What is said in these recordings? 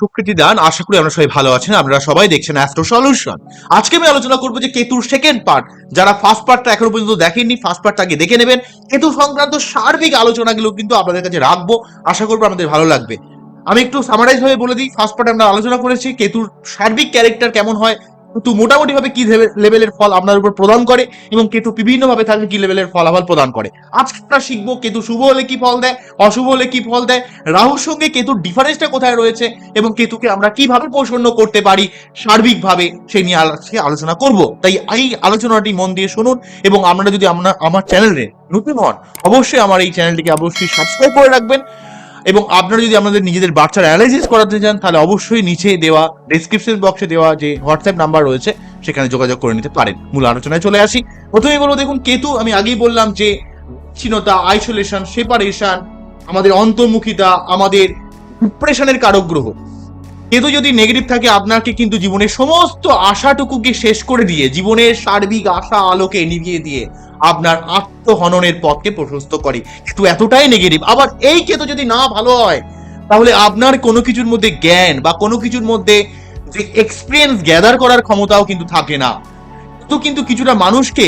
সুকৃতি দান, আশা করি আমরা সবাই ভালো আছেন, আপনারা সবাই দেখছেন অ্যাস্ট্রো সলিউশন আজকে আমি আলোচনা করব যে কেতুর সেকেন্ড পার্ট যারা ফার্স্ট পার্টটা এখনও পর্যন্ত দেখেননি ফার্স্ট পার্টটা আগে দেখে নেবেন। কেতু সংক্রান্ত সার্বিক আলোচনাগুলো কিন্তু আপনাদের কাছে রাখব, আশা করব আমাদের ভালো লাগবে। আমি একটু সামারাইজ ভাবে বলে দিই ফার্স্ট পার্টে আমরা আলোচনা করেছি, কেতুর সার্বিক ক্যারেক্টার কেমন হয় কেতু মোটামুটি ভাবে কি লেভেলের ফল আপনার উপর প্রদান করে এবং কেতু বিভিন্ন ভাবে থাকলে কি লেভেলের ফলাফল প্রদান করে? আজকে আমরা শিখব কেতু শুভ হলে কি ফল দেয়, অশুভ হলে কি ফল দেয়, রাহুর সঙ্গে কেতুর ডিফারেন্সটা কোথায় রয়েছে এবং কেতুকে আমরা কীভাবে প্রসন্ন করতে পারি সার্বিকভাবে সেই নিয়ে আজকে আলোচনা করব। তাই এই আলোচনাটি মন দিয়ে শুনুন এবং আপনারা যদি আমরা আমার চ্যানেলে নতুন হন, অবশ্যই আমার এই চ্যানেলটিকে অবশ্যই সাবস্ক্রাইব করে রাখবেন। এবং আপনারা যদি আমাদের নিজেদের বাচ্চার অ্যানালাইসিস করাতে চান, তাহলে অবশ্যই নিচে দেওয়া ডিসক্রিপশন বক্সে দেওয়া যে হোয়াটসঅ্যাপ নাম্বার রয়েছে, সেখানে যোগাযোগ করে নিতে পারেন। মূল আলোচনায় চলে আসি। প্রথমেই বলব দেখুন, কেতু, আমি আগেই বললাম যে বিচ্ছিন্নতা আইসোলেশন সেপারেশন আমাদের অন্তর্মুখিতা, আমাদের ডিপ্রেশনের কারক গ্রহ। কেতু যদি নেগেটিভ থাকে, আপনাকে কিন্তু জীবনের সমস্ত আশাটুকুকে শেষ করে দিয়ে, জীবনের সার্বিক আশা আলোকে নিভিয়ে দিয়ে আপনার আত্মহননের পথকে প্রশস্ত করে। কিন্তু এতটাই নেগেটিভ আবার এই কেতু যদি না ভালো হয়, তাহলে আপনার কোনো কিছুর মধ্যে জ্ঞান বা কোনো কিছুর মধ্যে যে এক্সপিরিয়েন্স গ্যাদার করার ক্ষমতাও কিন্তু থাকে না। তো কিন্তু কিছুটা মানুষকে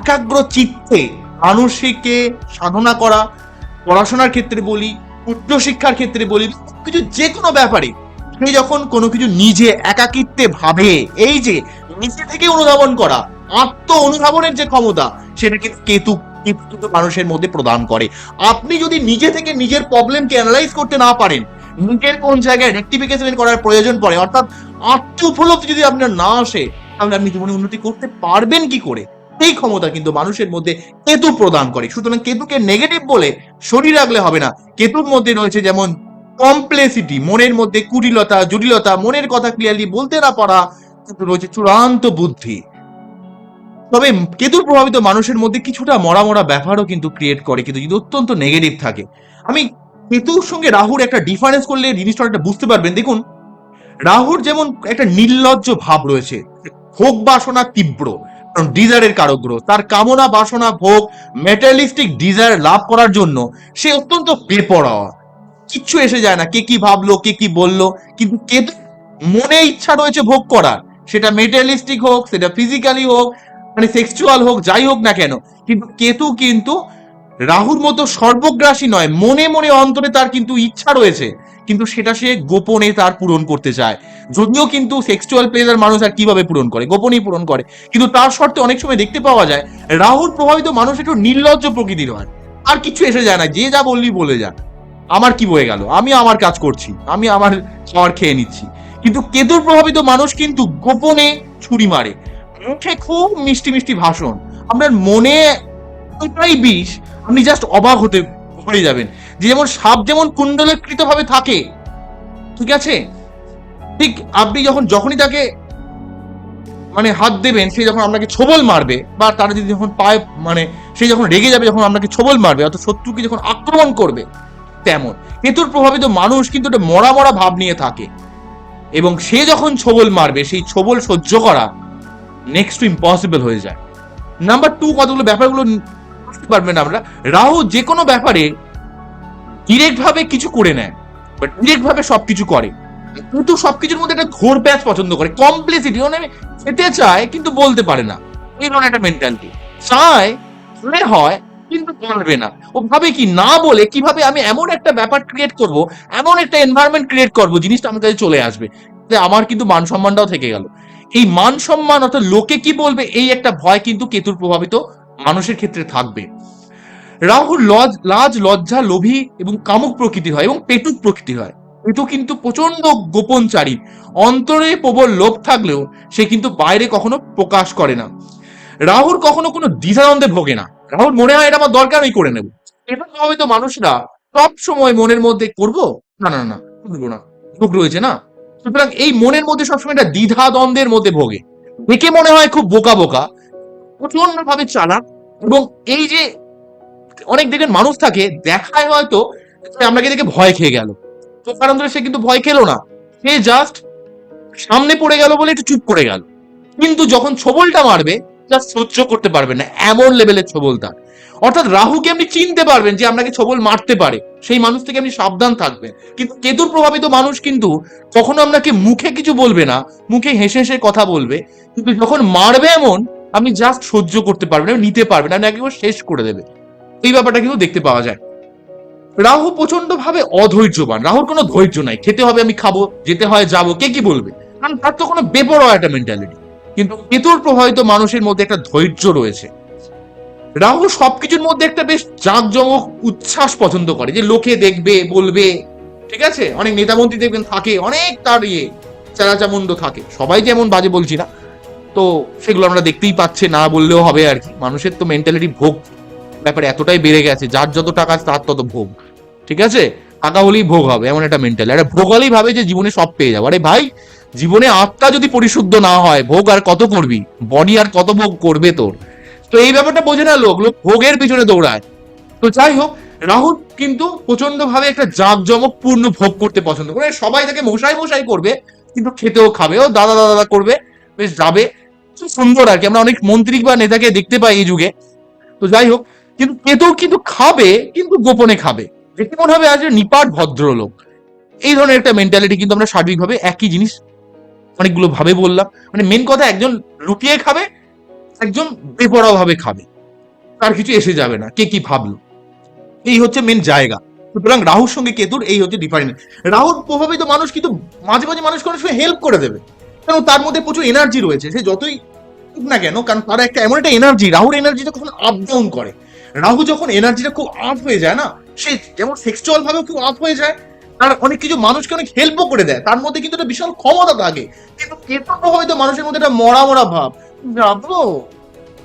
একাগ্র চিত্তে মানুষকে সাধনা করা, পড়াশোনার ক্ষেত্রে বলি উচ্চশিক্ষার ক্ষেত্রে বলি কিছু যে কোনো ব্যাপারে সে যখন কোনো কিছু নিজে একাকিত্বে ভাবে, এই যে নিজে থেকে অনুধাবন করা আত্ম অনুধাবনের যে ক্ষমতা সেটা কিন্তু কেতু কিন্তু মানুষের মধ্যে প্রদান করে। আপনি যদি নিজে থেকে নিজের প্রবলেমকে অ্যানালাইজ করতে না পারেন, নিজের কোন জায়গায় রেক্টিফিকেশন করার প্রয়োজন পড়ে, অর্থাৎ আত্ম উপলব্ধি যদি আপনার না আসে, তাহলে আপনি জীবনে উন্নতি করতে পারবেন কি করে? এই ক্ষমতা কিন্তু মানুষের মধ্যে কেতু প্রদান করে। সুতরাং কেতুকে নেগেটিভ বলে শরীর রাখলে হবে না। কেতুর মধ্যে রয়েছে যেমন কমপ্লেসিটি মনের মধ্যে কুটিলতা, জটিলতা, মনের কথা ক্লিয়ারলি বলতে না পারা রয়েছে চূড়ান্ত বুদ্ধি। তবে কেতুর প্রভাবিত মানুষের মধ্যে কিছুটা মরা মরা ব্যাপারও কিন্তু ক্রিয়েট করে, কিন্তু যদি অত্যন্ত নেগেটিভ থাকে। আমি কেতুর সঙ্গে রাহুর একটা ডিফারেন্স করলে জিনিসটা একটা বুঝতে পারবেন। দেখুন, রাহুর যেমন একটা নির্লজ্জ ভাব রয়েছে, ভোগ বাসনা তীব্র, কারণ ডিজায়ারের কারগ্রহ তার কামনা বাসনা ভোগ মেটালিস্টিক ডিজায়ার লাভ করার জন্য সে অত্যন্ত বেপরোয়া। কিচ্ছু এসে যায় না, কে কি ভাবলো, কে কি বলল, কিন্তু কেতু মনে ইচ্ছা রয়েছে ভোগ করার। সেটা মেটালিস্টিক হোক, সেটা ফিজিক্যালি হোক মানে সেক্সুয়াল হোক, যাই হোক না কেন, কিন্তু কেতু কিন্তু রাহুর মতো সর্বগ্রাসী নয়, মনে মনে অন্তরে তার কিন্তু ইচ্ছা রয়েছে, কিন্তু সেটা সে গোপনে তার পূরণ করতে চায়। যদিও কিন্তু সেক্সুয়াল প্লেজার মানুষ আর কীভাবে পূরণ করে? গোপনেই পূরণ করে। কিন্তু তার শর্তে অনেক সময় দেখতে পাওয়া যায়, রাহুর প্রভাবিত মানুষ একটু নির্লজ্জ প্রকৃতির হয়, আর কিছু এসে যায় না, যে যা বললি বলে যা। আমার কি বয়ে গেল? আমি আমার কাজ করছি, আমি আমার খাবার খেয়ে নিচ্ছি। কিন্তু কেতুর প্রভাবিত মানুষ কিন্তু গোপনে ছুরি মারে। মুখে খুব মিষ্টি মিষ্টি ভাষণ। আপনার মনে এতটাই বিষ, আপনি জাস্ট অবাক হতে, হয়ে যাবেন। যেমন সাপ যেমন কুণ্ডলীকৃত ভাবে থাকে, ঠিক আছে? ঠিক আপনি যখন, যখনই তাকে মানে হাত দেবেন, সে যখন আপনাকে ছোবল মারবে, বা তারা যদি যখন পায়ে মানে সে যখন রেগে যাবে, যখন আপনাকে ছোবল মারবে, অর্থাৎ শত্রুকে যখন আক্রমণ করবে তেমন। কেতুর প্রভাবিত মানুষ কিন্তু একটা মরা মরা ভাব নিয়ে থাকে। এবং সে যখন ছোবল মারবে, সেই ছোবল সহ্য করা নেক্সট টু ইম্পসিবল হয়ে যায়। নাম্বার টু কতগুলো ব্যাপারগুলো বুঝতে পারবেন আমরা রাহু যে কোনো ব্যাপারে ডিরেক্ট ভাবে কিছু করে নেয় বাট ডিরেক্ট ভাবে সবকিছু করে। কিন্তু সবকিছুর মধ্যে একটা ঘোর প্যাচ পছন্দ করে। কমপ্লেসিটি মানে খেতে চায়, কিন্তু বলতে পারে না। এই ধরনের একটা মেন্টালিটি চায় হয় কিন্তু পারবে না। ও ভাবে কি না বলে কীভাবে আমি এমন একটা ব্যাপার ক্রিয়েট করব, এমন একটা এনভায়রনমেন্ট ক্রিয়েট করব, জিনিসটা আমার কাছে চলে আসবে। আমার কিন্তু মান সম্মানটাও থেকে গেল। এই মান সম্মান অর্থাৎ লোকে কি বলবে, এই একটা ভয় কিন্তু কেতুর প্রভাবিত মানুষের ক্ষেত্রে থাকবে। রাহুর লজ, লাজ, লজ্জা, লোভী এবং কামুক প্রকৃতি হয় এবং পেটুক প্রকৃতি হয়। পেটু কিন্তু প্রচণ্ড গোপনচারী। অন্তরে প্রবল লোভ থাকলেও সে কিন্তু বাইরে কখনো প্রকাশ করে না। রাহুর কখনো কোনো দ্বিধানন্দে ভোগে না। রাহুর মনে হয় এটা আমার দরকার, আমি করে নেব। এটা তো মানুষরা সব সময় মনের মধ্যে করব? না না না, করব না। ভোগ রয়েছে না? সুতরাং এই মনের মধ্যে সবসময় একটা দ্বিধা দ্বন্দ্বের মধ্যে ভোগে। দেখে মনে হয় খুব বোকা বোকা প্রচণ্ড ভাবে চালাক, এবং এই যে অনেক দেখেন মানুষ থাকে, দেখায় হয়তো আপনাকে দেখে ভয় খেয়ে গেল। তো কারণ ধরে সে কিন্তু ভয় খেলো না। সে জাস্ট সামনে পড়ে গেল বলে একটু চুপ করে গেল। কিন্তু যখন ছবলটা মারবে জাস্ট সহ্য করতে পারবেন না, এমন লেভেলের ছবল তার। অর্থাৎ রাহুকে আপনি চিনতে পারবেন যে আপনাকে ছবল মারতে পারে, সেই মানুষ থেকে আপনি সাবধান থাকবেন। কিন্তু কেতুর প্রভাবিত মানুষ কিন্তু কখনো আপনাকে মুখে কিছু বলবে না, মুখে হেসে হেসে কথা বলবে, কিন্তু যখন মারবে এমন, আপনি জাস্ট সহ্য করতে পারবেন নিতে পারবেন আপনি একেবারে শেষ করে দেবে এই ব্যাপারটা কিন্তু দেখতে পাওয়া যায়। রাহু প্রচণ্ড ভাবে অধৈর্যবান, রাহুর কোনো ধৈর্য নাই, খেতে হবে আমি খাব, যেতে হয় যাব, কে কি বলবে? কারণ তার তো কোনো বেপরোয়া একটা মেন্টালিটি কিন্তু কেতুর প্রভাবিত মানুষের মধ্যে একটা ধৈর্য রয়েছে। রাহু সবকিছুর মধ্যে একটা বেশ জাঁকজমক উচ্ছ্বাস পছন্দ করে, যে লোকে দেখবে, বলবে, ঠিক আছে? অনেক নেতামন্ত্রী দেখবেন থাকে, অনেক তার ইয়ে চারাচামুন্ড থাকে। সবাই যেমন বাজে বলছি না, তো সেগুলো আমরা দেখতেই পাচ্ছে, না বললেও হবে আর কি। মানুষের তো মেন্টালিটি ভোগ, ব্যাপারে এতটাই বেড়ে গেছে, যার যত টাকা তার তত ভোগ, ঠিক আছে? টাকা হলেই ভোগ হবে, এমন একটা মেন্টাল একটা ভোগ হলেই ভাবে যে জীবনে সব পেয়ে যাব। আরে ভাই জীবনে আত্মা যদি পরিশুদ্ধ না হয়, ভোগ আর কত করবি? বডি আর কত ভোগ করবে তোর? তো এই ব্যাপারটা বোঝে না লোক লোক ভোগের পিছনে দৌড়ায়। তো যাই হোক, রাহুল কিন্তু প্রচণ্ড ভাবে একটা জাঁকজমক পূর্ণ ভোগ করতে পছন্দ করে। সবাই তাকে মশাই মশাই করবে, কিন্তু খেতেও খাবে। ও দাদা দাদা দাদা করবে, বেশ যাবে। সুন্দর আর কি। আমরা অনেক মন্ত্রী বা নেতাকে দেখতে পাই এই যুগে। তো যাই হোক, কিন্তু কেতু কিন্তু খাবে, কিন্তু গোপনে খাবে। দেখে মনে হবে আজ নিপাট ভদ্রলোক। এই ধরনের একটা মেন্টালিটি কিন্তু আমরা সার্বিকভাবে একই জিনিস অনেকগুলো ভাবে বললাম। মানে মেন কথা একজন লুকিয়ে খাবে, একজন বেপরোয়া ভাবে খাবে। তার কিছু এসে যাবে না, কে কি ভাবলো? এই হচ্ছে মেন জায়গা। সুতরাং রাহুর সঙ্গে কেতুর এই হচ্ছে ডিফারেন্ট রাহুর প্রভাবিত মানুষ কিন্তু মাঝে মাঝে মানুষকে অনেক সময় হেল্প করে দেবে। কারণ তার মধ্যে প্রচুর এনার্জি রয়েছে, সে যতই না কেন, কারণ তার একটা এমন একটা এনার্জি রাহুর এনার্জিটা কখন আপ ডাউন করে। রাহু যখন এনার্জিটা খুব আপ হয়ে যায় না, সে যেমন সেক্সুয়াল ভাবেও খুব আপ হয়ে যায় তার অনেক কিছু মানুষকে অনেক হেল্পও করে দেয়। তার মধ্যে কিন্তু একটা বিশাল ক্ষমতা থাকে। কিন্তু কেতু প্রভাবিত মানুষের মধ্যে একটা মরা মরা ভাব। যাব?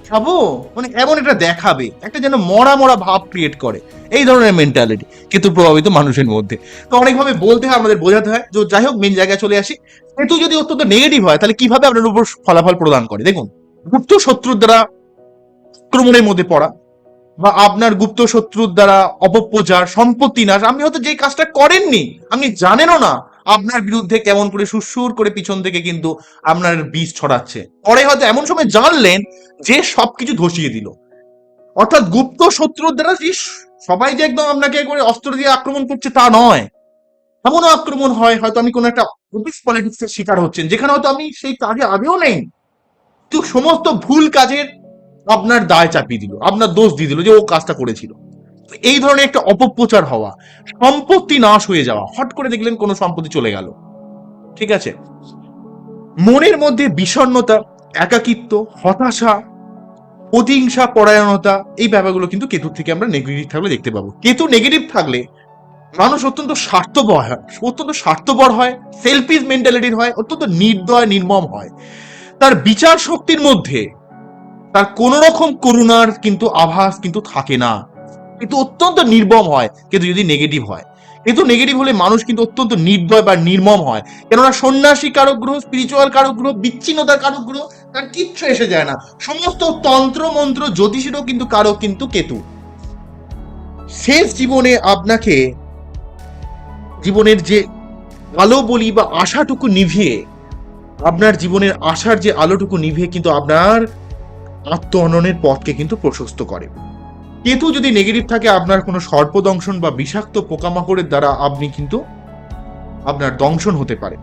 যাব? মানে এমন একটা দেখাবে। একটা যেন মরা মরা ভাব ক্রিয়েট করে। এই ধরনের মেন্টালিটি কেতু প্রভাবিত মানুষের মধ্যে। তো অনেকভাবে বলতে হয়, আমাদের বোঝাতে হয়। যে যাই হোক মেন জায়গায় চলে আসি। কেতু যদি অত্যন্ত নেগেটিভ হয়, তাহলে কীভাবে আপনার উপর ফলাফল প্রদান করে? দেখুন গুপ্ত শত্রুর দ্বারা আক্রমণের মধ্যে পড়া। বা আপনার গুপ্ত শত্রুর দ্বারা অপপ্রচার, সম্পত্তি নাশ, আপনি হয়তো যে কাজটা করেননি, আপনি জানেনও না আপনার বিরুদ্ধে কেমন করে সুরসুর করে পিছন থেকে কিন্তু আপনার বীজ ছড়াচ্ছে। পরে হয়তো এমন সময় জানলেন যে সবকিছু ধসিয়ে দিল। অর্থাৎ গুপ্ত শত্রুর দ্বারা সবাই যে একদম আপনাকে করে অস্ত্র দিয়ে আক্রমণ করছে তা নয়। এমনও আক্রমণ হয়, হয়তো আমি কোনো একটা অফিস পলিটিক্সের শিকার হচ্ছেন, যেখানে হয়তো আমি সেই কাজে আগেও নেই। কিন্তু সমস্ত ভুল কাজের আপনার দায় চাপিয়ে দিল, আপনার দোষ দিয়ে দিল যে ও কাজটা করেছিল। এই ধরনের একটা অপপ্রচার হওয়া, সম্পত্তি নাশ হয়ে যাওয়া, হট করে দেখলেন কোনো সম্পত্তি চলে গেল। ঠিক আছে? মনের মধ্যে বিষণ্ণতা, একাকিত্ব, হতাশা প্রতিহিংসা পরায়ণতা, এই ব্যাপারগুলো কিন্তু কেতুর থেকে আমরা নেগেটিভ থাকলে দেখতে পাবো। কেতু নেগেটিভ থাকলে মানুষ অত্যন্ত স্বার্থপর হয়, অত্যন্ত স্বার্থপর হয় সেলফিস মেন্টালিটির হয়, অত্যন্ত নির্দয়, নির্মম হয়। তার বিচার শক্তির মধ্যে তার কোন রকম করুণার কিন্তু আভাস কিন্তু থাকে না। কিন্তু অত্যন্ত নির্মম হয়, কিন্তু যদি নেগেটিভ হয়। কিন্তু নেগেটিভ হলে মানুষ কিন্তু অত্যন্ত নির্দয় বা নির্মম হয়। কেননা সন্ন্যাসী কারক গ্রহ স্পিরিচুয়াল কারক গ্রহ, বিচ্ছিন্নতার কারক গ্রহ, তার কিচ্ছু এসে যায় না। সমস্ত তন্ত্র, মন্ত্র, জ্যোতিষেরও কিন্তু কারক কিন্তু কেতু। শেষ জীবনে আপনাকে জীবনের যে আলো বলি বা আশাটুকু নিভিয়ে, আপনার জীবনের আশার যে আলোটুকু নিভিয়ে কিন্তু আপনার আত্ম অননের পথকে কিন্তু প্রশস্ত করে। কেতু যদি নেগেটিভ থাকে, আপনার কোনো সর্পদংশন বা বিষাক্ত পোকামাকড়ের দ্বারা আপনি কিন্তু আপনার দংশন হতে পারে।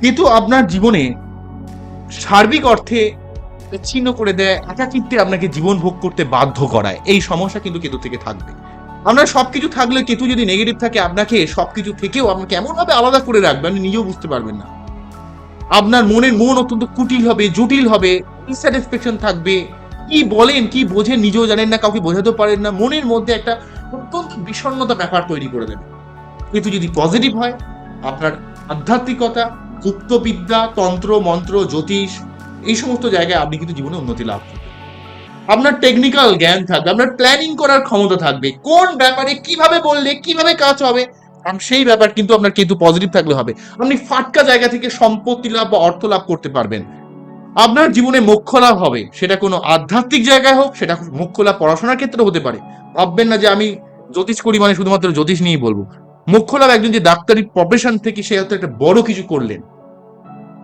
কেতু আপনার জীবনে সার্বিক অর্থে ছিন্ন করে দেয়, একাকিত্বে আপনাকে জীবন ভোগ করতে বাধ্য করায়। এই সমস্যা কিন্তু কেতু থেকে থাকবে। আপনার সবকিছু থাকলে কেতু যদি নেগেটিভ থাকে, আপনাকে সবকিছু থেকেও আপনাকে এমন ভাবে আলাদা করে রাখবে, আপনি নিজেও বুঝতে পারবেন না। আপনার মনের মন অত্যন্ত কুটিল হবে, জটিল হবে। ডিসস্যাটিসফ্যাকশন থাকবে। কি বলেন, কি বোঝেন, নিজেও জানেন না, কাউকে বোঝাতেও পারেন না। মনের মধ্যে একটা অত্যন্ত বিষণ্ণতা ব্যাপার তৈরি করে দেবে। কিন্তু যদি পজিটিভ হয়, আপনার আধ্যাত্মিকতা, গুপ্তবিদ্যা, তন্ত্র, মন্ত্র, জ্যোতিষ, এই সমস্ত জায়গায় আপনি কিন্তু জীবনে উন্নতি লাভ করবেন। আপনার টেকনিক্যাল জ্ঞান থাকবে, আপনার প্ল্যানিং করার ক্ষমতা থাকবে। কোন ব্যাপারে কীভাবে বললে, কীভাবে কাজ হবে কারণ সেই ব্যাপার কিন্তু আপনার কিন্তু পজিটিভ থাকলে হবে। আপনি ফাটকা জায়গা থেকে সম্পত্তি লাভ বা অর্থ লাভ করতে পারবেন। আপনার জীবনে মোক্ষ লাভ হবে। সেটা কোনো আধ্যাত্মিক জায়গায় হোক, সেটা মোক্ষ লাভ পড়াশোনার ক্ষেত্রে হতে পারে। ভাববেন না যে আমি জ্যোতিষ করি মানে শুধুমাত্র জ্যোতিষ নিয়েই বলব। মোক্ষ লাভ একজন যে ডাক্তারি প্রফেশন থেকে সে হয়তো একটা বড় কিছু করলেন,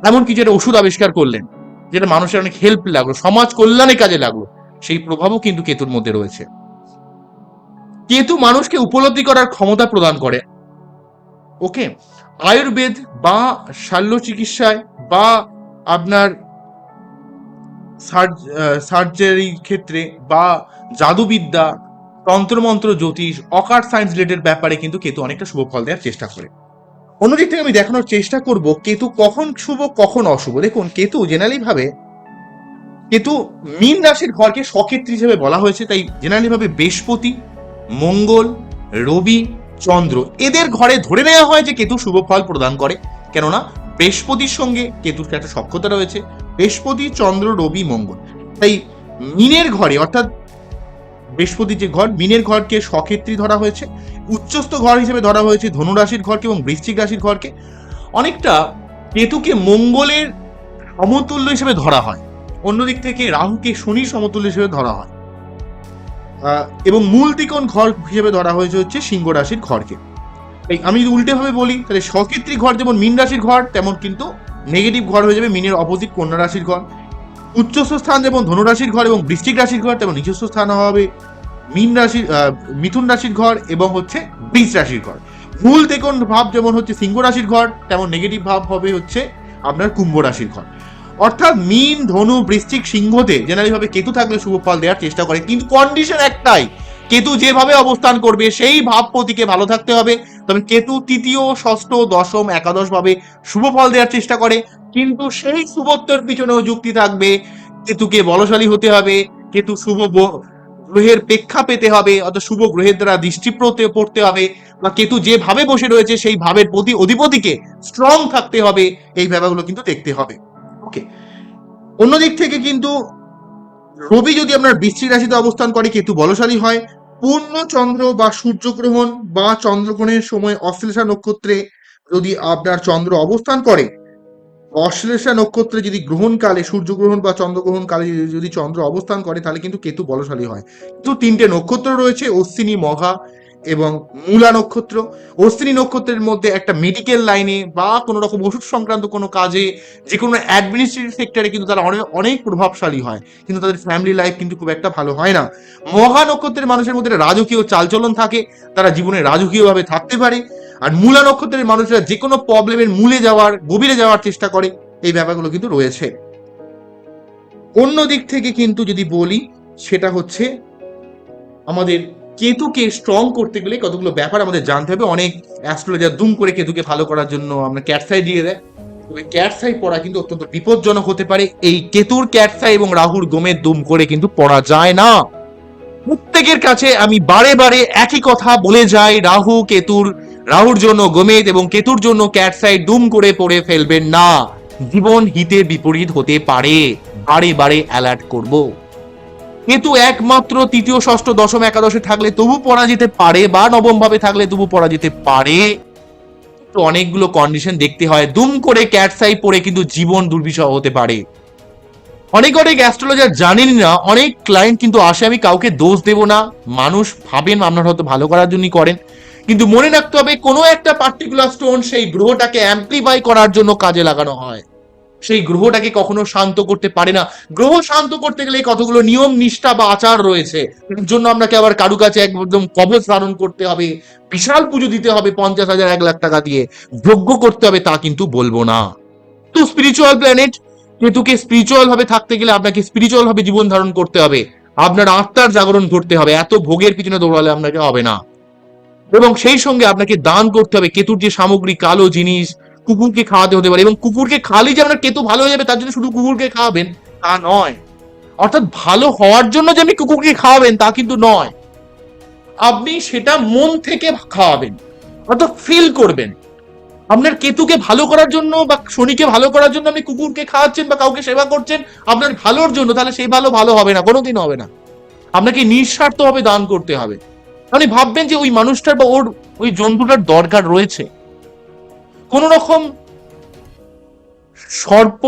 এমন কিছু একটা ওষুধ আবিষ্কার করলেন, যেটা মানুষের অনেক হেল্প লাগল, সমাজ কল্যাণে কাজে লাগল, সেই প্রভাবও কিন্তু কেতুর মধ্যে রয়েছে। কেতু মানুষকে উপলব্ধি করার ক্ষমতা প্রদান করে। ওকে? আয়ুর্বেদ বা শাল্য চিকিৎসায় বা আপনার সার্জারির ক্ষেত্রে বা জাদুবিদ্যা, তন্ত্রমন্ত্র, জ্যোতিষ, অকার সায়েন্স রিলেটেড ব্যাপারে কিন্তু কেতু অনেকটা শুভ ফল দেওয়ার চেষ্টা করে। অন্যদিক থেকে আমি দেখানোর চেষ্টা করব, কেতু কখন শুভ, কখন অশুভ। দেখুন, কেতু জেনারেলি ভাবে, কেতু মীন রাশির ঘরকে সক্ষেত্রী হিসেবে বলা হয়েছে, তাই জেনারেলি ভাবে বৃহস্পতি, মঙ্গল, রবি, চন্দ্র। এদের ঘরে ধরে নেওয়া হয় যে কেতু শুভ ফল প্রদান করে। কেননা, বৃহস্পতির সঙ্গে কেতুর একটা সক্ষতা রয়েছে বৃহস্পতি, চন্দ্র, রবি, মঙ্গল। তাই মিনের ঘরে, অর্থাৎ বৃহস্পতি যে ঘর, মিনের ঘরকে সক্ষেত্রী ধরা হয়েছে। উচ্চস্থ ঘর হিসেবে ধরা হয়েছে ধনুরাশির ঘরকে এবং বৃশ্চিক রাশির ঘরকে। অনেকটা কেতুকে মঙ্গলের সমতুল্য হিসেবে ধরা হয়। অন্যদিক থেকে রাহুকে শনির সমতুল্য হিসেবে ধরা হয়। এবং মূল ত্রিকোণ ঘর হিসেবে ধরা হয়েছে হচ্ছে সিংহ রাশির ঘরকে। আমি যদি উল্টে ভাবে বলি, তাহলে সক্ষেত্রী ঘর যেমন মীন রাশির ঘর, তেমন কিন্তু নেগেটিভ ঘর হয়ে যাবে মিনের অপোজিট কন্যা রাশির ঘর। উচ্চস্থ স্থান যেমন ধনুরাশির ঘর এবং বৃষ্টিক রাশির ঘর, তেমন নিচস্থ স্থান হবে। মিন রাশির মিথুন রাশির ঘর এবং হচ্ছে বৃষ রাশির ঘর। মূল ত্রিকোণ ভাব যেমন হচ্ছে সিংহ রাশির ঘর, তেমন নেগেটিভ ভাব হবে হচ্ছে আপনার কুম্ভ রাশির ঘর। অর্থাৎ মিন, ধনু, বৃশ্চিক, সিংহতে জেনারেলি ভাবে কেতু থাকলে শুভ ফল দেওয়ার চেষ্টা করে। কিন্তু কন্ডিশন একটাই, কেতু যেভাবে অবস্থান করবে, সেই ভাবপতিকে ভালো থাকতে হবে। তবে কেতু তৃতীয়, ষষ্ঠ, দশম, একাদশ ভাবে শুভ ফল দেওয়ার চেষ্টা করে। কিন্তু সেই শুভত্বের পিছনেও যুক্তি থাকবে, কেতুকে বলশালী হতে হবে, কেতু শুভ গ্রহের প্রেক্ষা পেতে হবে, অর্থাৎ শুভ গ্রহের দ্বারা দৃষ্টি পড়তে- হবে, বা কেতু যেভাবে বসে রয়েছে সেই ভাবের প্রতি অধিপতিকে স্ট্রং থাকতে হবে, এই ব্যাপারগুলো কিন্তু দেখতে হবে। ওকে অন্যদিক থেকে কিন্তু রবি যদি আপনার বৃশ্চিক রাশিতে অবস্থান করে, কেতু বলশালী হয় পূর্ণ চন্দ্র বা সূর্যগ্রহণ বা চন্দ্রগ্রহণের সময় অশ্লেষা নক্ষত্রে যদি আপনার চন্দ্র অবস্থান করে, অশ্লেষা নক্ষত্রে যদি গ্রহণকালে সূর্যগ্রহণ বা চন্দ্রগ্রহণ কালে যদি চন্দ্র অবস্থান করে, তাহলে কিন্তু কেতু বলশালী হয়। কিন্তু তিনটে নক্ষত্র রয়েছে, অশ্বিনী, মঘা এবং মূলা নক্ষত্র, অশ্বিনী নক্ষত্রের মধ্যে একটা মেডিকেল লাইনে বা কোনো রকম ওষুধ সংক্রান্ত কোনো কাজে যে কোনো অ্যাডমিনিস্ট্রেটিভ সেক্টরে কিন্তু তারা অনেক অনেক প্রভাবশালী হয়। কিন্তু তাদের ফ্যামিলি লাইফ কিন্তু খুব একটা ভালো হয় না। মহা নক্ষত্রের মানুষের মধ্যে রাজকীয় চালচলন থাকে, তারা জীবনে রাজকীয়ভাবে থাকতে পারে। আর মূলা নক্ষত্রের মানুষরা যে কোনো প্রবলেমের মূলে যাওয়ার, গভীরে যাওয়ার চেষ্টা করে, এই ব্যাপারগুলো কিন্তু রয়েছে। অন্য দিক থেকে কিন্তু যদি বলি, সেটা হচ্ছে আমাদের কেতুকে স্ট্রং করতে গেলে কতগুলো ব্যাপার আমাদের জানতে হবে। অনেক অ্যাস্ট্রোলজার দুম করে কেতুকে ভালো করার জন্য আমরা ক্যাটসাই দিয়ে দেয়। তবে ক্যাটসাই পড়া কিন্তু অত্যন্ত বিপজ্জনক হতে পারে। এই কেতুর ক্যাটসাই এবং রাহুর গোমের দুম করে কিন্তু পড়া যায় না। প্রত্যেকের কাছে আমি বারে বারে একই কথা বলে যাই, রাহু কেতুর, রাহুর জন্য গোমেদ এবং কেতুর জন্য ক্যাটসাই দুম করে পড়ে ফেলবেন না। জীবন হিতের বিপরীত হতে পারে। বারে বারে অ্যালার্ট করব। কেতু একমাত্র তৃতীয়, ষষ্ঠ, দশম, একাদশে থাকলে তবু পড়া যেতে পারে বা নবম ভাবে থাকলে তবু পড়া যেতে পারে। তো অনেকগুলো কন্ডিশন দেখতে হয়। দুম করে ক্যাটসাই পড়ে কিন্তু জীবন দুর্বিষহ হতে পারে। অনেক অনেক অ্যাস্ট্রোলজার জানেন না, অনেক ক্লায়েন্ট কিন্তু আসে, আমি কাউকে দোষ দেব না। মানুষ ভাবেন আপনার হয়তো ভালো করার জন্যই করেন। কিন্তু মনে রাখতে হবে, কোনো একটা পার্টিকুলার স্টোন সেই গ্রহটাকে অ্যাম্প্লিফাই করার জন্য কাজে লাগানো হয়। সেই গ্রহটাকে কখনো শান্ত করতে পারে না। গ্রহ শান্ত করতে গেলে কতগুলো নিয়ম, নিষ্ঠা বা আচার রয়েছে, এর জন্য আপনাকে আবার কারু কাছে একদম কবচ ধারণ করতে হবে, বিশাল পুজো দিতে হবে পঞ্চাশ হাজার, এক লাখ টাকা দিয়ে। যজ্ঞ করতে হবে তা কিন্তু বলব না। তো স্পিরিচুয়াল প্ল্যানেট কেতুকে স্পিরিচুয়াল ভাবে থাকতে গেলে আপনাকে স্পিরিচুয়াল ভাবে জীবন ধারণ করতে হবে। আপনার আত্মার জাগরণ করতে হবে, এত ভোগের পিছনে দৌড়ালে আপনাকে হবে না। এবং সেই সঙ্গে আপনাকে দান করতে হবে, কেতুর যে সামগ্রী, কালো জিনিস কুকুরকে খাওয়াতে হতে পারে এবং কুকুরকে খালি যে আপনার কেতু ভালো হয়ে যাবে তার জন্য শুধু কুকুরকে খাওয়াবেন। তা নয়। অর্থাৎ ভালো হওয়ার জন্য যে আপনি কুকুরকে খাওয়াবেন তা কিন্তু নয়। আপনি সেটা মন থেকে খাওয়াবেন অর্থাৎ ফিল করবেন। আপনার কেতুকে ভালো করার জন্য বা শনিকে ভালো করার জন্য আপনি কুকুরকে খাওয়াচ্ছেন বা কাউকে সেবা করছেন আপনার ভালোর জন্য তাহলে সেই ভালো ভালো হবে না কোনোদিন হবে না। আপনাকে নিঃস্বার্থ ভাবে দান করতে হবে। আপনি ভাববেন যে ওই মানুষটার বা ওর ওই জন্তুটার দরকার রয়েছে। কোন রকম সর্প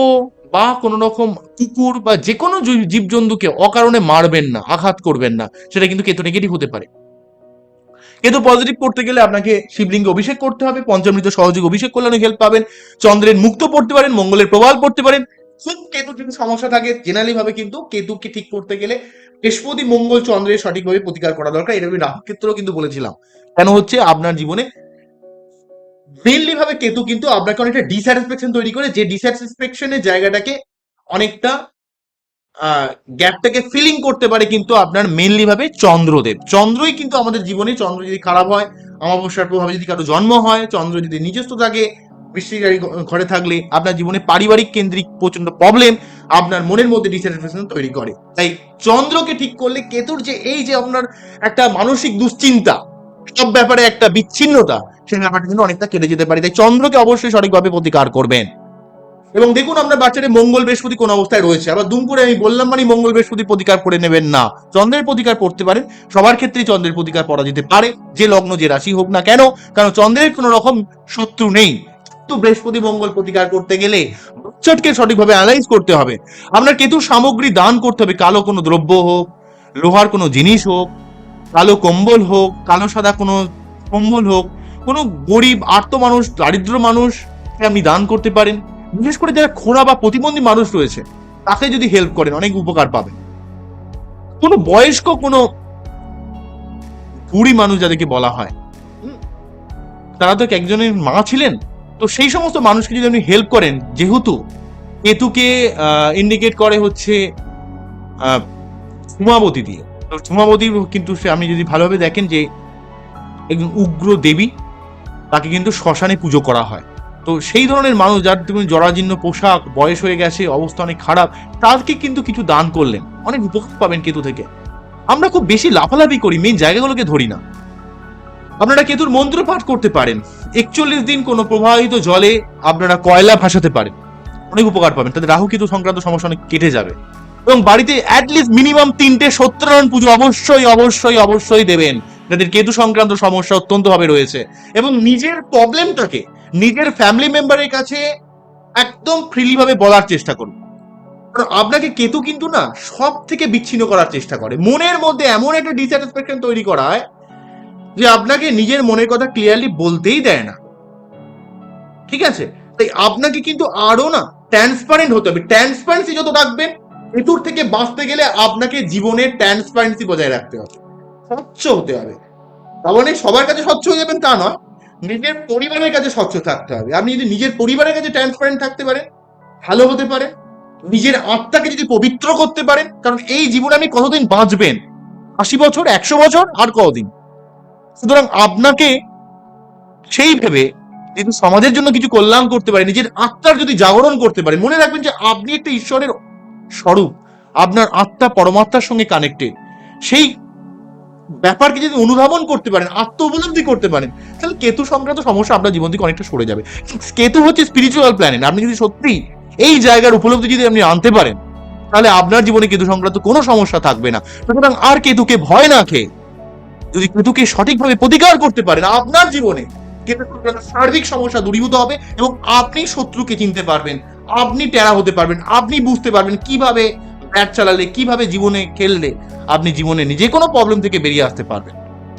বা কোন রকম কুকুর বা যে কোনো জীবজন্তুকে অকারণে মারবেন না, আঘাত করবেন না, সেটা কিন্তু কেতু নেগেটিভ হতে পারে। কেতু পজিটিভ করতে গেলে আপনাকে শিবলিঙ্গে অভিষেক করতে হবে, পঞ্চমৃত সহযোগ অভিষেক করলে অনেক হেল্প পাবেন, চন্দ্রের মুক্ত পড়তে পারেন, মঙ্গলের প্রবাল পড়তে পারেন। খুব কেতু যদি সমস্যা থাকে জেনারেলি ভাবে কিন্তু কেতুকে ঠিক করতে গেলে বৃহস্পতি, মঙ্গল, চন্দ্রের সঠিকভাবে প্রতিকার করা দরকার। এটা আমি রাহু ক্ষেত্রেও কিন্তু বলেছিলাম। কেন হচ্ছে? আপনার জীবনে মেনলি ভাবে কেতু কিন্তু আপনাকে অনেকটা ডিস্যাটিসফ্যাকশন তৈরি করে, যে ডিস্যাটিসফ্যাকশনের জায়গাটাকে অনেকটা গ্যাপটাকে ফিলিং করতে পারে কিন্তু আপনার মেনলি ভাবে চন্দ্রদেব। চন্দ্রই কিন্তু আমাদের জীবনে, চন্দ্র যদি খারাপ হয়, অমাবস্যার প্রভাবে যদি কারও জন্ম হয়, চন্দ্র যদি নিজস্ব থাকে বৃষ্টিকারী ঘরে থাকলে আপনার জীবনে পারিবারিক কেন্দ্রিক প্রচণ্ড প্রবলেম আপনার মনের মধ্যে ডিস্যাটিসফ্যাকশন তৈরি করে। তাই চন্দ্রকে ঠিক করলে কেতুর যে, এই যে আপনার একটা মানসিক দুশ্চিন্তা সব ব্যাপারে একটা বিচ্ছিন্নতা, সেই ব্যাপারটা কিন্তু অনেকটা কেটে যেতে পারে। তাই চন্দ্রকে অবশ্যই সঠিকভাবে প্রতিকার করবেন। এবং দেখুন আপনার বাচ্চাদের মঙ্গল বৃহস্পতি কোন অবস্থায় রয়েছে। আবার দুম করে আমি বললাম মানে মঙ্গল বৃহস্পতি প্রতিকার করে নেবেন না। চন্দ্রের প্রতিকার করতে পারেন, সবার ক্ষেত্রেই চন্দ্রের প্রতিকার করা যেতে পারে, যে লগ্ন, যে রাশি হোক না কেন, কারণ চন্দ্রের কোনো রকম শত্রু নেই। তো বৃহস্পতি মঙ্গল প্রতিকার করতে গেলে বাচ্চাকে সঠিকভাবে অ্যানালাইজ করতে হবে। আপনার কেতুর সামগ্রী দান করতে হবে, কালো কোনো দ্রব্য হোক, লোহার কোনো জিনিস হোক কালো কম্বল হোক, কালো সাদা কোনো কম্বল হোক, কোনো গরিব, আর্ত মানুষ, দারিদ্র মানুষ আপনি দান করতে পারেন। বিশেষ করে যারা খোঁড়া বা প্রতিবন্ধী মানুষ রয়েছে, তাকে যদি হেল্প করেন, অনেক উপকার পাবেন। কোনো বয়স্ক, কোনো বুড়ি মানুষ যাদেরকে বলা হয় তারা তো একজনের মা ছিলেন, তো সেই সমস্ত মানুষকে যদি আপনি হেল্প করেন, যেহেতু কেতুকে ইন্ডিকেট করে হচ্ছে উমাবতী দিয়ে তো উমাবতী কিন্তু সে আপনি যদি ভালোভাবে দেখেন যে একজন উগ্র দেবী, তাকে কিন্তু শ্মশানে পুজো করা হয়। তো সেই ধরনের মানুষ যার তুমি জরাজীর্ণ পোশাক, বয়স হয়ে গেছে, অবস্থা অনেক খারাপ তাদেরকে কিন্তু কিছু দান করলেন। অনেক উপকার পাবেন কেতু থেকে। আমরা খুব বেশি লাফালাফি করি মেন জায়গাগুলোকে ধরি না। আপনারা কেতুর মন্ত্র পাঠ করতে পারেন। একচল্লিশ দিন কোনো প্রবাহিত জলে আপনারা কয়লা ভাসাতে পারেন। অনেক উপকার পাবেন। তাদের রাহু কেতু সংক্রান্ত সমস্যা অনেক কেটে যাবে। এবং বাড়িতে অ্যাটলিস্ট মিনিমাম তিনটে সত্যনারায়ণ পুজো অবশ্যই অবশ্যই অবশ্যই দেবেন। যাদের কেতু সংক্রান্ত সমস্যা অত্যন্ত ভাবে রয়েছে। এবং নিজের প্রবলেমটাকে নিজের ফ্যামিলি মেম্বারের কাছে একদম ফ্রিলি ভাবে বলার চেষ্টা করুন। কারণ আপনাকে কেতু কিন্তু না সব থেকে বিচ্ছিন্ন করার চেষ্টা করে। মনের মধ্যে এমন একটা ডিস্যাটিসফ্যাকশন তৈরি করায় যে আপনাকে নিজের মনের কথা ক্লিয়ারলি বলতেই দেয় না। ঠিক আছে? তাই আপনাকে কিন্তু আরও না ট্রান্সপারেন্ট হতে হবে। ট্রান্সপারেন্সি যত রাখবেন কেতুর থেকে বাঁচতে গেলে আপনাকে জীবনে ট্রান্সপারেন্সি বজায় রাখতে হবে। স্বচ্ছ হতে হবে। তার মানে সবার কাছে স্বচ্ছ হয়ে যাবেন তা নয়। নিজের পরিবারের কাছে স্বচ্ছ থাকতে হবে। আপনি যদি নিজের পরিবারের কাছে ট্রান্সপারেন্ট থাকতে পারেন, ভালো হতে পারে। নিজের আত্মাকে যদি পবিত্র করতে পারেন, কারণ এই জীবনে আপনি কতদিন বাঁচবেন? আশি বছর, একশো বছর, আর কতদিন? সুতরাং আপনাকে সেই ভেবে যদি সমাজের জন্য কিছু কল্যাণ করতে পারে, নিজের আত্মার যদি জাগরণ করতে পারে, মনে রাখবেন যে আপনি একটা ঈশ্বরের স্বরূপ আপনার আত্মা পরমাত্মার সঙ্গে কানেক্টেড সেই ব্যাপারকে যদি অনুধাবন করতে পারেন আত্ম উপলব্ধি করতে পারেন, তাহলে কেতু সংক্রান্ত সমস্যা আপনার জীবন থেকে অনেকটা সরে যাবে। কেতু হচ্ছে স্পিরিচুয়াল প্ল্যানেট আপনি যদি সত্যি এই জায়গার উপলব্ধি যদি আপনি আনতে পারেন, তাহলে আপনার জীবনে কেতু সংক্রান্ত কোনো সমস্যা থাকবে না। সুতরাং আর কেতুকে ভয় না খেয়ে যদি কেতুকে সঠিকভাবে প্রতিকার করতে পারেন, আপনার জীবনে কেতু সংক্রান্ত সার্বিক সমস্যা দূরীভূত হবে এবং আপনি শত্রুকে চিনতে পারবেন। আপনি টেরা হতে পারবেন, আপনি বুঝতে পারবেন কীভাবে ব্যাট চালালে, কীভাবে জীবনে খেললে আপনি জীবনে নিজে কোনো প্রবলেম থেকে বেরিয়ে আসতে পারবেন।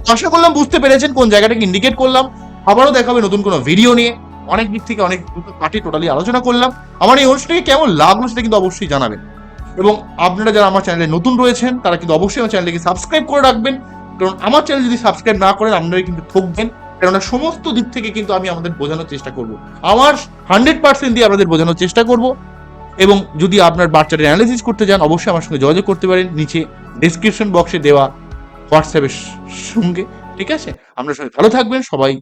আশা করলাম বুঝতে পেরেছেন কোন জায়গাটাকে ইন্ডিকেট করলাম। আবারও দেখাবে নতুন কোনো ভিডিও নিয়ে। অনেক দিক থেকে অনেক দুটো পার্টি টোটালি আলোচনা করলাম। আমার এই অনুষ্ঠানকে কেমন লাগল সেটা কিন্তু অবশ্যই জানাবেন। এবং আপনারা যারা আমার চ্যানেলে নতুন রয়েছেন, তারা কিন্তু অবশ্যই আমার চ্যানেলটিকে সাবস্ক্রাইব করে রাখবেন। কারণ আমার চ্যানেল যদি সাবস্ক্রাইব না করেন আপনারা কিন্তু ঠকবেন। কেননা সমস্ত দিক থেকে কিন্তু আমি আমাদের বোঝানোর চেষ্টা করব। আমার হান্ড্রেড পার্সেন্ট দিয়ে আপনাদের বোঝানোর চেষ্টা করব এবং যদি আপনার বাচ্চাদের অ্যানালিসিস করতে চান, অবশ্যই আমার সঙ্গে যোগাযোগ করতে পারেন। নিচে ডিসক্রিপশন বক্সে দেওয়া হোয়াটসঅ্যাপের সঙ্গে, ঠিক আছে? আপনার সবাই ভালো থাকবেন, সবাই,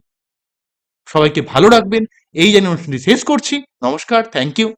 সবাইকে ভালো রাখবেন। এই জানিয়ে অনুষ্ঠানটি শেষ করছি। নমস্কার থ্যাংক ইউ